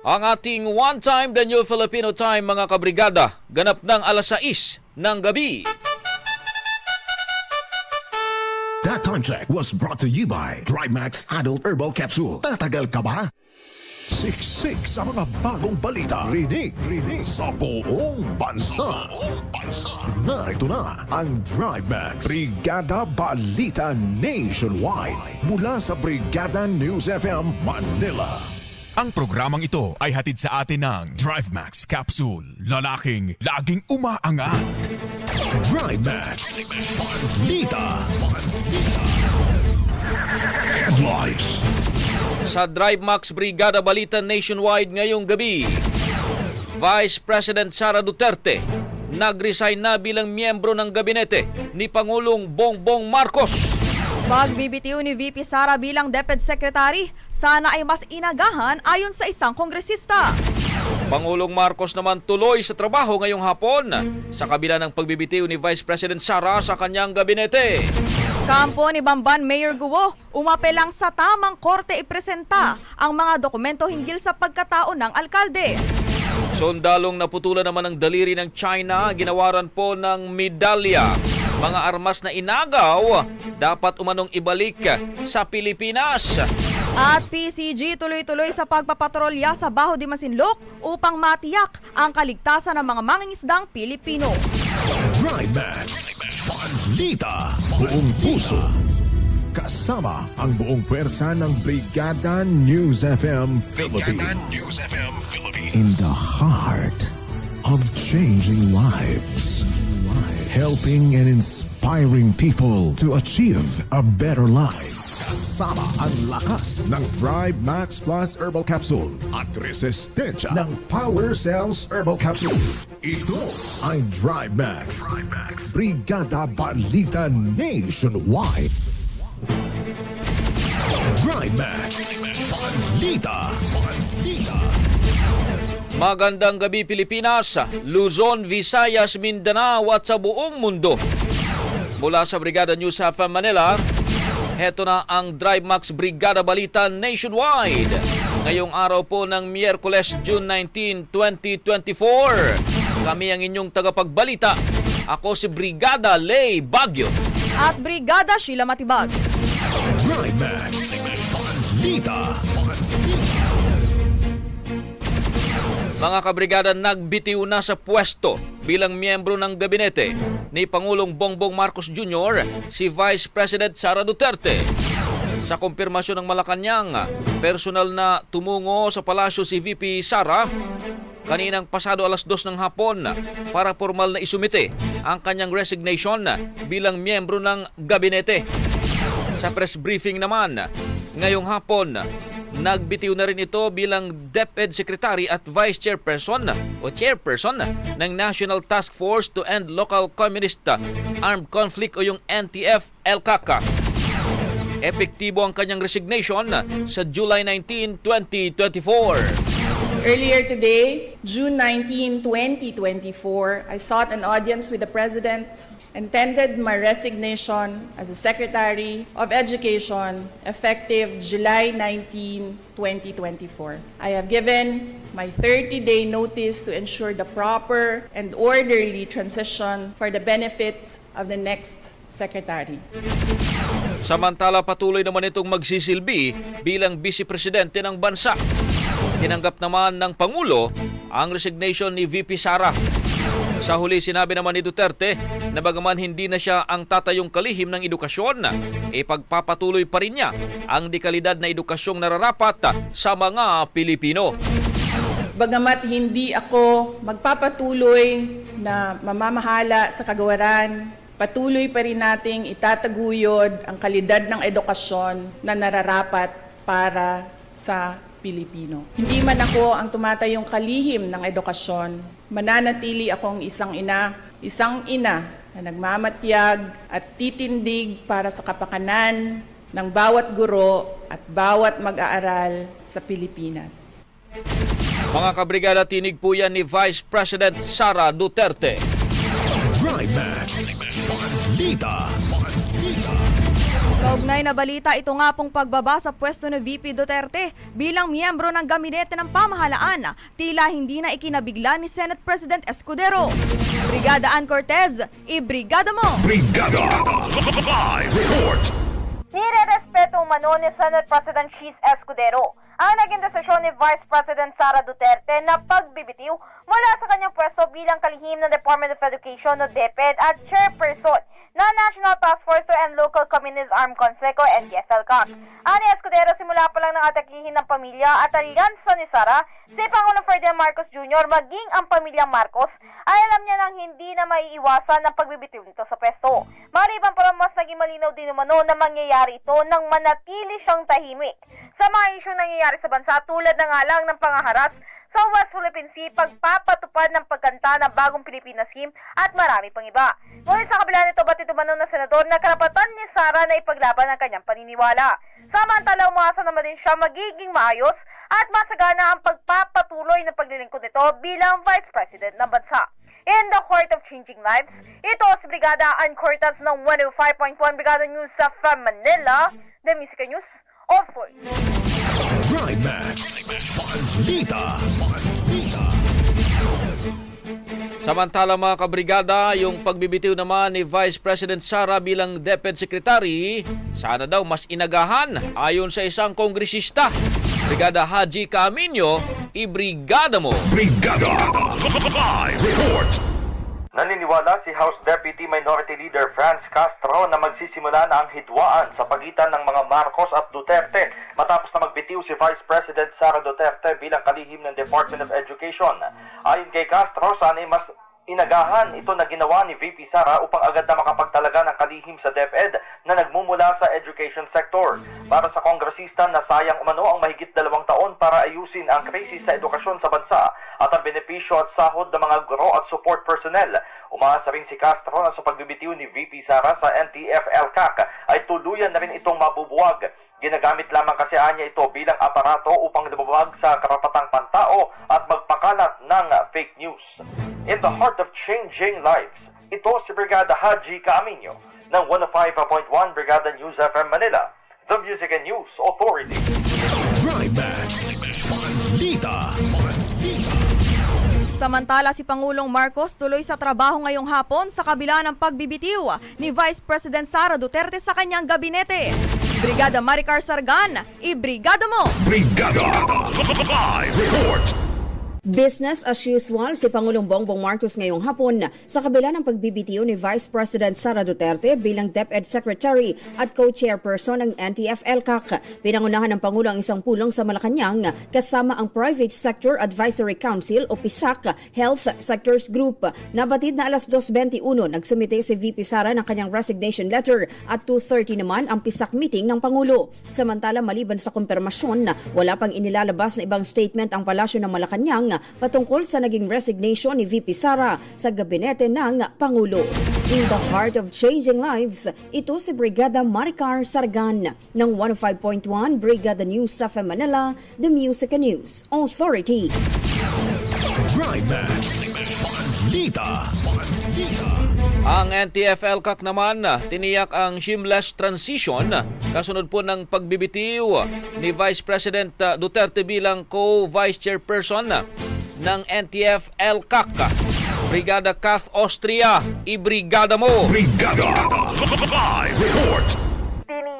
Ang ating One Time The New Filipino Time mga kabrigada, ganap ng alas 6 ng gabi. That time check was brought to you by DriveMax Adult Herbal Capsule. Tatagal ka ba? Siksik sa mga bagong balita. Rinig, rinig sa buong bansa. Narito na ang DriveMax Brigada Balita Nationwide mula sa Brigada News FM Manila. Ang programang ito ay hatid sa atin ng DriveMax Capsule. Lalaking laging umaangat. DriveMax Balita. Headlines. Sa Drive Max Brigada Balita Nationwide ngayong gabi, Vice President Sara Duterte nag-resign na bilang miyembro ng gabinete ni Pangulong Bongbong Marcos. Pagbibitiw ni VP Sara bilang DepEd Secretary, sana ay mas inagahan ayon sa isang kongresista. Pangulong Marcos naman tuloy sa trabaho ngayong hapon sa kabila ng pagbibitiw ni Vice President Sara sa kanyang gabinete. Kampo ni Bamban Mayor Guo, umapelang sa tamang korte ipresenta ang mga dokumento hinggil sa pagkatao ng alkalde. Sundalong naputulan naman ng daliri ng China, ginawaran po ng medalya. Mga armas na inagaw, dapat umanong ibalik sa Pilipinas. At PCG tuloy-tuloy sa pagpapatrolya sa Baho de Masinloc upang matiyak ang kaligtasan ng mga mangingisdang Pilipino. DriveMax Balita. Buong puso. Kasama ang buong pwersa ng Brigada News FM Philippines. In the heart of changing lives. Helping and inspiring people to achieve a better life. Kasama ang lakas ng Thrive Max Plus Herbal Capsule at resistensya ng Power Cells Herbal Capsule. Ito ang Drive Max. Brigada Balita Nationwide. Drive Max. Balita. Balita. Magandang gabi Pilipinas, Luzon, Visayas, Mindanao at sa buong mundo. Mula sa Brigada News FM Manila, heto na ang Drive Max Brigada Balita Nationwide. Ngayong araw po ng Miyerkules, June 19, 2024. Kami ang inyong tagapagbalita. Ako si Brigada Lay Bagyo. At Brigada Sheila Matibag. Drive Max. Balita. Mga kabrigada nagbitiw na sa pwesto bilang miyembro ng gabinete ni Pangulong Bongbong Marcos Jr. si Vice President Sara Duterte. Sa kumpirmasyon ng Malacanang, personal na tumungo sa palasyo si VP Sara kaninang pasado alas dos ng hapon para formal na isumite ang kanyang resignation bilang miyembro ng gabinete. Sa press briefing naman, ngayong hapon, nagbitiw na rin ito bilang DepEd Secretary at Vice Chairperson o Chairperson ng National Task Force to End Local Communist Armed Conflict o yung NTF-LCAC. Epektibo ang kanyang resignation sa July 19, 2024. Earlier today, June 19, 2024, I sought an audience with the President and tendered my resignation as the Secretary of Education effective July 19, 2024. I have given my 30-day notice to ensure the proper and orderly transition for the benefit of the next Secretary. Samantala patuloy naman itong magsisilbi bilang Vice Presidente ng bansa. Tinanggap naman ng Pangulo ang resignation ni VP Sara. Sa huli sinabi naman ni Duterte na bagaman hindi na siya ang tatayong kalihim ng edukasyon, ipagpapatuloy pa rin niya ang dekalidad na edukasyong nararapat sa mga Pilipino. Bagamat hindi ako magpapatuloy na mamamahala sa kagawaran, patuloy pa rin nating itataguyod ang kalidad ng edukasyon na nararapat para sa Pilipino. Hindi man ako ang tumatayong kalihim ng edukasyon, mananatili akong isang ina, isang ina na nagmamatyag at titindig para sa kapakanan ng bawat guro at bawat mag-aaral sa Pilipinas. Mga kabrigada, tinig po yan ni Vice President Sara Duterte. Drive Max. Balita. Kaugnay na balita, ito nga pong pagbaba sa pwesto ni VP Duterte bilang miyembro ng gabinete ng pamahalaan, tila hindi na ikinabigla ni Senate President Escudero. Brigada Ann Cortez, ibrigada mo! Brigada. Live report. Nire-respeto umano ni Senate President Cheese Escudero ang naging desisyon ni Vice President Sara Duterte na pagbibitiw mula sa kanyang pwesto bilang kalihim ng Department of Education o DepEd at chairperson na National Task Force End Local Communist Armed Conflict o NTFL-COC. Ani Escudero simula pa lang ng ataklihin ng pamilya at alyansa ni Sara si Pangulong Ferdinand Marcos Jr. maging ang pamilyang Marcos ay alam niya nang hindi na maiiwasan ang pagbibitiw nito sa pwesto. Maliban pa mas naging malinaw din umano na mangyayari ito nang manatili siyang tahimik sa mga isyong nangyayari sa bansa tulad na nga lang ng pangaharas sa West Philippine Sea, pagpapatupad ng pagkanta ng bagong Pilipinas Scheme at marami pang iba. Ngunit sa kabila nito, batid umano ng senador na karapatan ni Sara na ipaglaban ang kanyang paniniwala. Samantala, umasa naman din siya magiging maayos at masagana ang pagpapatuloy ng paglilingkod nito bilang Vice President ng bansa. In the Court of Changing Lives, ito si Brigada Ann Cortez ng 105.1 Brigada News sa Manila, The Music News of Force. Drive Max. Balita. Balita. Samantala mga kabrigada, yung pagbibitiw naman ni Vice President Sara bilang DepEd Secretary, sana daw mas inagahan ayon sa isang kongresista. Brigada Haji Camino, ibrigada mo! Brigada. Live report. Naniniwala si House Deputy Minority Leader Franz Castro na magsisimula na ang hidwaan sa pagitan ng mga Marcos at Duterte matapos na magbitiw si Vice President Sara Duterte bilang kalihim ng Department of Education. Ayon kay Castro, sana'y mas inagahan ito na ginawa ni VP Sara upang agad na makapagtalaga ng kalihim sa DepEd na nagmumula sa education sector. Para sa kongresista na sayang umano ang mahigit dalawang taon para ayusin ang krisis sa edukasyon sa bansa at ang benepisyo at sahod ng mga guro at support personnel. Umaasa rin si Castro na sa pagbibitiw ni VP Sara sa NTF-LCAC ay tuluyan na rin itong mabubuwag. Ginagamit lamang kasi anya ito bilang aparato upang lumabag sa karapatang pantao at magpakalat ng fake news. In the heart of changing lives, ito si Brigada Haji Camino ng 105.1 Brigada News FM Manila, the Music and News Authority. Drive Max. Balita. Balita. Samantala si Pangulong Marcos tuloy sa trabaho ngayong hapon sa kabila ng pagbibitiw ni Vice President Sara Duterte sa kanyang gabinete. Brigada Maricar Sargan, ibrigada mo! Brigada. Live report. Business as usual si Pangulong Bongbong Marcos ngayong hapon sa kabila ng pagbibitiw ni Vice President Sara Duterte bilang DepEd Secretary at co-chairperson ng NTF-LCAC. Pinangunahan ng Pangulo ang isang pulong sa Malacanang kasama ang Private Sector Advisory Council o PISAC Health Sectors Group. Nabatid na alas 2.21 nagsumite si VP Sara ng kanyang resignation letter at 2.30 naman ang PISAC meeting ng Pangulo. Samantala maliban sa kumpirmasyon wala pang inilalabas na ibang statement ang palasyo ng Malacanang lang patungkol sa naging resignation ni VP Sara sa gabinete ng Pangulo. In the heart of changing lives, ito si Brigada Maricar Sargan ng 105.1 Brigada News sa Manila, The Music News Authority. Balita. Balita. Ang NTF-ELCAC naman tiniyak ang seamless transition kasunod po ng pagbibitiw ni Vice President uh, Duterte bilang co-vice chairperson ng NTF-ELCAC. Brigada Kath Austria, ibrigada mo! Brigada. Live report.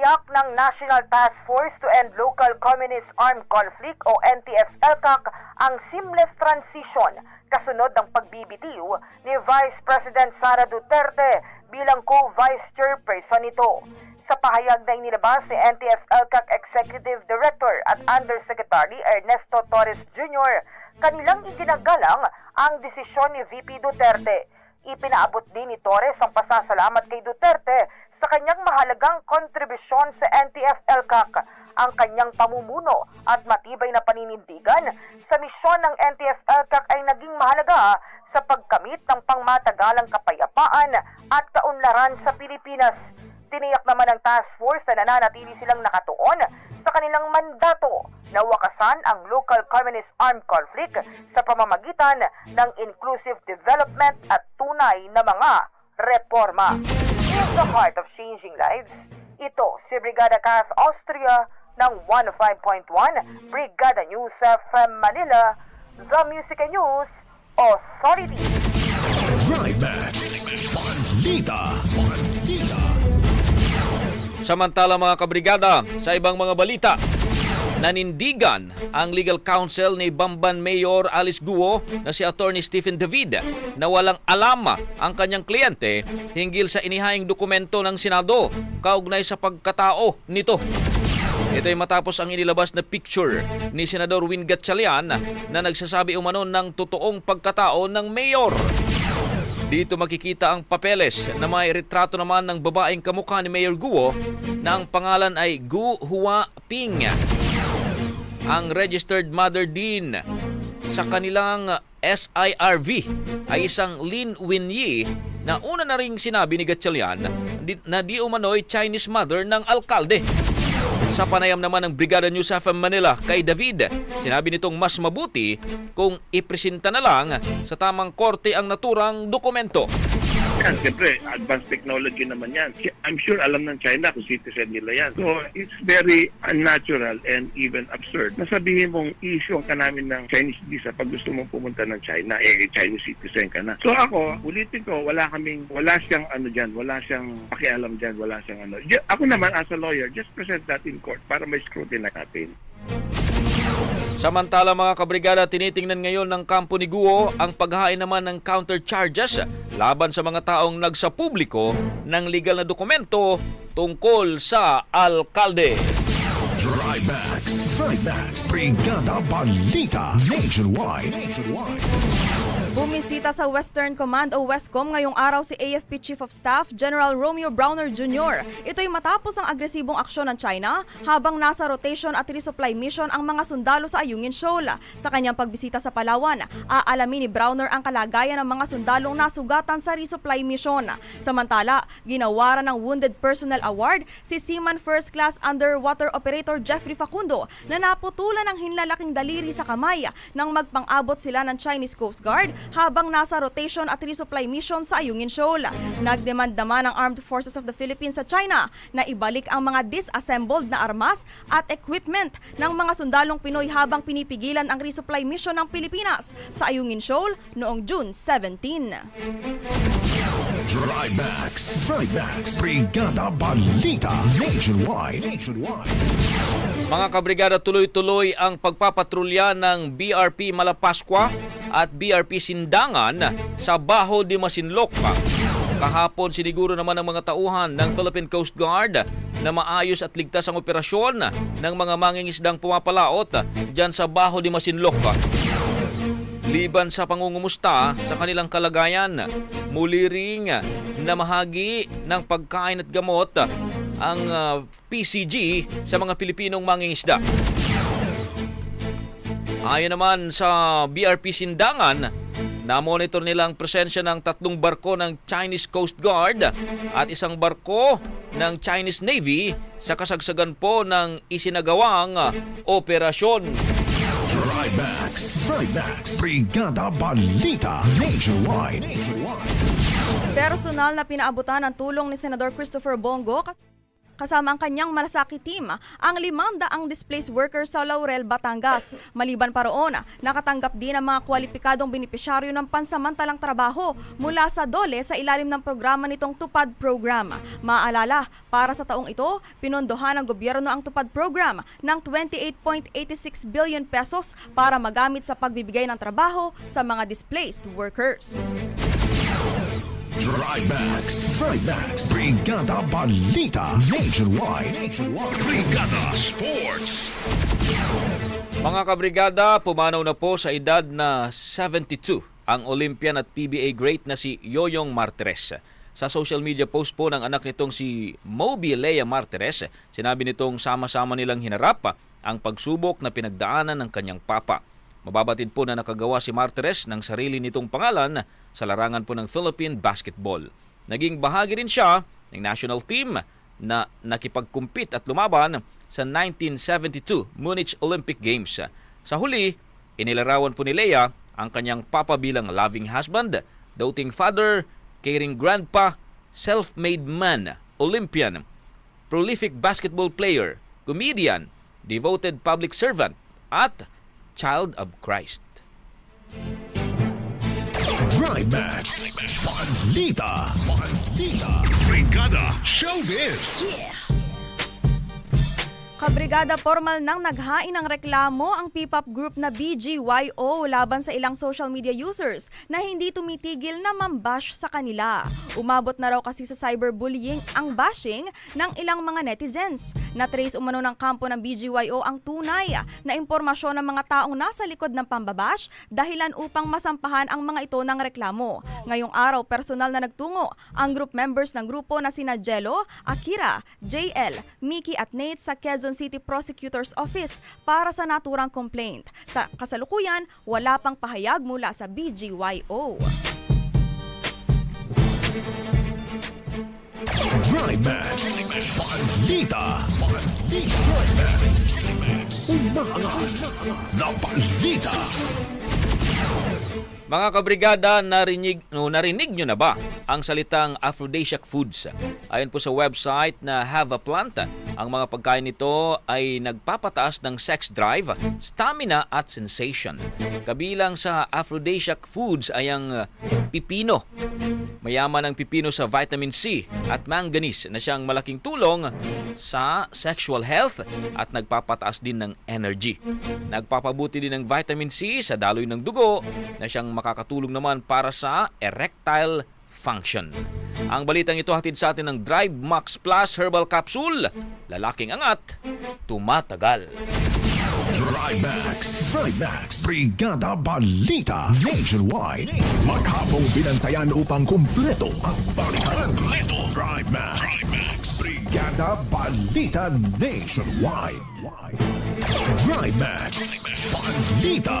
Tiniyak ng National Task Force to End Local Communist Armed Conflict o NTF-ELCAC ang seamless transition kasunod ng pagbibitiw ni Vice President Sara Duterte bilang co-vice chairperson nito. Sa pahayag na inilabas ni NTF-ELCAC Executive Director at Undersecretary Ernesto Torres Jr., kanilang itinagalang ang desisyon ni VP Duterte. Ipinaabot din ni Torres ang pasasalamat kay Duterte sa kanyang mahalagang kontribusyon sa NTF-ELCAC, ang kanyang pamumuno at matibay na paninindigan sa misyon ng NTF-ELCAC ay naging mahalaga sa pagkamit ng pangmatagalang kapayapaan at kaunlaran sa Pilipinas. Tiniyak naman ng task force na nananatili silang nakatuon sa kanilang mandato na wakasan ang local communist armed conflict sa pamamagitan ng inclusive development at tunay na mga reforma. In the heart of changing lives, ito si Brigada Cas Austria ng 105.1 Brigada News FM Manila, The Music and News Authority. Trimax. Balita. Balita. Samantala mga kabrigada, sa ibang mga balita, nanindigan ang legal counsel ni Bamban Mayor Alice Guo na si Attorney Stephen David na walang alama ang kanyang kliyente hinggil sa inihaying dokumento ng Senado kaugnay sa pagkatao nito. Ito ay matapos ang inilabas na picture ni Senador Win Gatchalian na nagsasabi umano ng totoong pagkatao ng mayor. Dito makikita ang papeles na may retrato naman ng babaeng kamukha ni Mayor Guo na ang pangalan ay Gu Hua Ping. Ang registered mother din sa kanilang SIRV ay isang Lin Winyi na una na ring sinabi ni Gatchalian na di umano'y Chinese mother ng alkalde. Sa panayam naman ng Brigada News FM Manila kay David, sinabi nitong mas mabuti kung ipresenta na lang sa tamang korte ang naturang dokumento. Yan, siyempre, advanced technology naman yan. I'm sure alam ng China kung citizen nila yan. So, it's very unnatural and even absurd. Nasabihin mong issue ka namin ng Chinese visa pag gusto mong pumunta ng China, eh, Chinese citizen ka na. So ako, ulitin ko, wala kaming, wala siyang ano dyan, wala siyang pakialam dyan, wala siyang ano. Ako naman, as a lawyer, just present that in court para may scrutiny natin. Samantala mga kabrigada, tinitingnan ngayon ng kampo ni Guo ang paghain naman ng counter charges laban sa mga taong nagsapubliko ng legal na dokumento tungkol sa alkalde. Trimax. Trimax. Brigada Balita. Nationwide. Nationwide. Bumisita sa Western Command o Westcom ngayong araw si AFP Chief of Staff General Romeo Browner Jr. Ito'y matapos ang agresibong aksyon ng China habang nasa rotation at resupply mission ang mga sundalo sa Ayungin Shoal. Sa kanyang pagbisita sa Palawan, aalamin ni Browner ang kalagayan ng mga sundalong nasugatan sa resupply mission. Samantala, ginawaran ng Wounded Personnel Award si Seaman First Class Underwater Operator Jeffrey Facundo na naputulan ng hinlalaking daliri sa kamay nang magpang-abot sila ng Chinese Coast Guard habang nasa rotation at resupply mission sa Ayungin Shoal. Nagdemand naman ang Armed Forces of the Philippines sa China na ibalik ang mga disassembled na armas at equipment ng mga sundalong Pinoy habang pinipigilan ang resupply mission ng Pilipinas sa Ayungin Shoal noong June 17. Trimax. Trimax. Brigada Balita. Nationwide. Nationwide. Mga kabrigada, tuloy-tuloy ang pagpapatrolya ng BRP Malapascua at BRP Sindangan sa Baho de Masinloc. Kahapon siniguro naman ng mga tauhan ng Philippine Coast Guard na maayos at ligtas ang operasyon ng mga mangingisdang pumapalaot dyan sa Baho de Masinloc. Liban sa pangungumusta sa kanilang kalagayan, muli ring namahagi ng pagkain at gamot ang ah, PCG sa mga Pilipinong mangingisda. Ayon naman sa BRP Sindangan, na-monitor nilang presensya ng tatlong barko ng Chinese Coast Guard at isang barko ng Chinese Navy sa kasagsagan po ng isinagawang operasyon. Trimax. Trimax. Brigada Balita Nationwide. Personal na pinaabutan ng tulong ni Senador Christopher Bongo kasama ang kanyang malasaki team ang limanda ang displaced workers sa Laurel, Batangas. Maliban pa roon, nakatanggap din ang mga kwalipikadong benepisyaryo ng pansamantalang trabaho mula sa DOLE sa ilalim ng programa nitong Tupad Program. Maalala, para sa taong ito, pinondohan ng gobyerno ang Tupad Program ng 28.86 billion pesos para magamit sa pagbibigay ng trabaho sa mga displaced workers. Trimax. Trimax. Brigada Balita Nationwide. Nationwide. Brigada Sports. Mga kabrigada, pumanaw na po sa edad na 72 ang Olympian at PBA great na si Yoyong Martires. Sa social media post po ng anak nitong si Moby Lea Martires, sinabi nitong sama-sama nilang hinarap ang pagsubok na pinagdaanan ng kanyang papa. Mababatid po na nakagawa si Martires ng sarili nitong pangalan sa larangan po ng Philippine basketball. Naging bahagi rin siya ng national team na nakipagkumpit at lumaban sa 1972 Munich Olympic Games. Sa huli, inilarawan po ni Leia ang kanyang papa bilang loving husband, doting father, caring grandpa, self-made man, Olympian, prolific basketball player, comedian, devoted public servant, at child of Christ. Trimax. Balita. Balita. Brigada Showbiz. Kabrigada formal nang naghain ng reklamo ang P-pop group na BGYO laban sa ilang social media users na hindi tumitigil na mambash sa kanila. Umabot na raw kasi sa cyberbullying ang bashing ng ilang mga netizens. Na-trace umano ng kampo ng BGYO ang tunay na impormasyon ng mga taong nasa likod ng pambabash dahilan upang masampahan ang mga ito ng reklamo. Ngayong araw, personal na nagtungo ang group members ng grupo na sina Jello, Akira, JL, Mickey at Nate sa Quezon City Prosecutor's Office para sa naturang complaint. Sa kasalukuyan, wala pang pahayag mula sa BGYO. Trimax. Balita. Trimax. Umaangat. Na balita. Mga kabrigada, narinig, no, narinig nyo na ba ang salitang Aphrodisiac Foods? Ayon po sa website na Have a Plant, ang mga pagkain nito ay nagpapataas ng sex drive, stamina at sensation. Kabilang sa Aphrodisiac Foods ay ang uh, pipino. Mayaman ang pipino sa vitamin C at manganese na siyang malaking tulong sa sexual health at nagpapataas din ng energy. Nagpapabuti din ng vitamin C sa daloy ng dugo na siyang makakatulong naman para sa erectile function. Ang balitang ito hatid sa atin ng Drive Max Plus Herbal Capsule. Lalaking angat, tumatagal. Trimax. Trimax. Brigada Balita Nationwide. Maghapong binantayan upang kumpleto ang balitan. Kumpleto. Trimax. Trimax. Brigada Balita Nationwide. Trimax. Balita.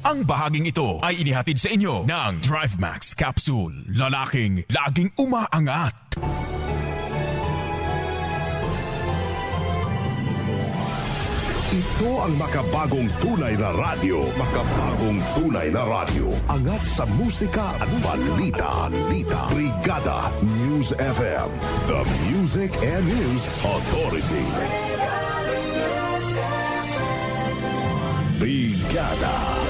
Ang bahaging ito ay inihatid sa inyo ng Drive Max Capsule. Lalaking laging umaangat. Ito ang makabagong tunay na radyo. Makabagong tunay na radyo. Angat sa musika at balita. Balita. Brigada News FM. The Music and News Authority. Brigada.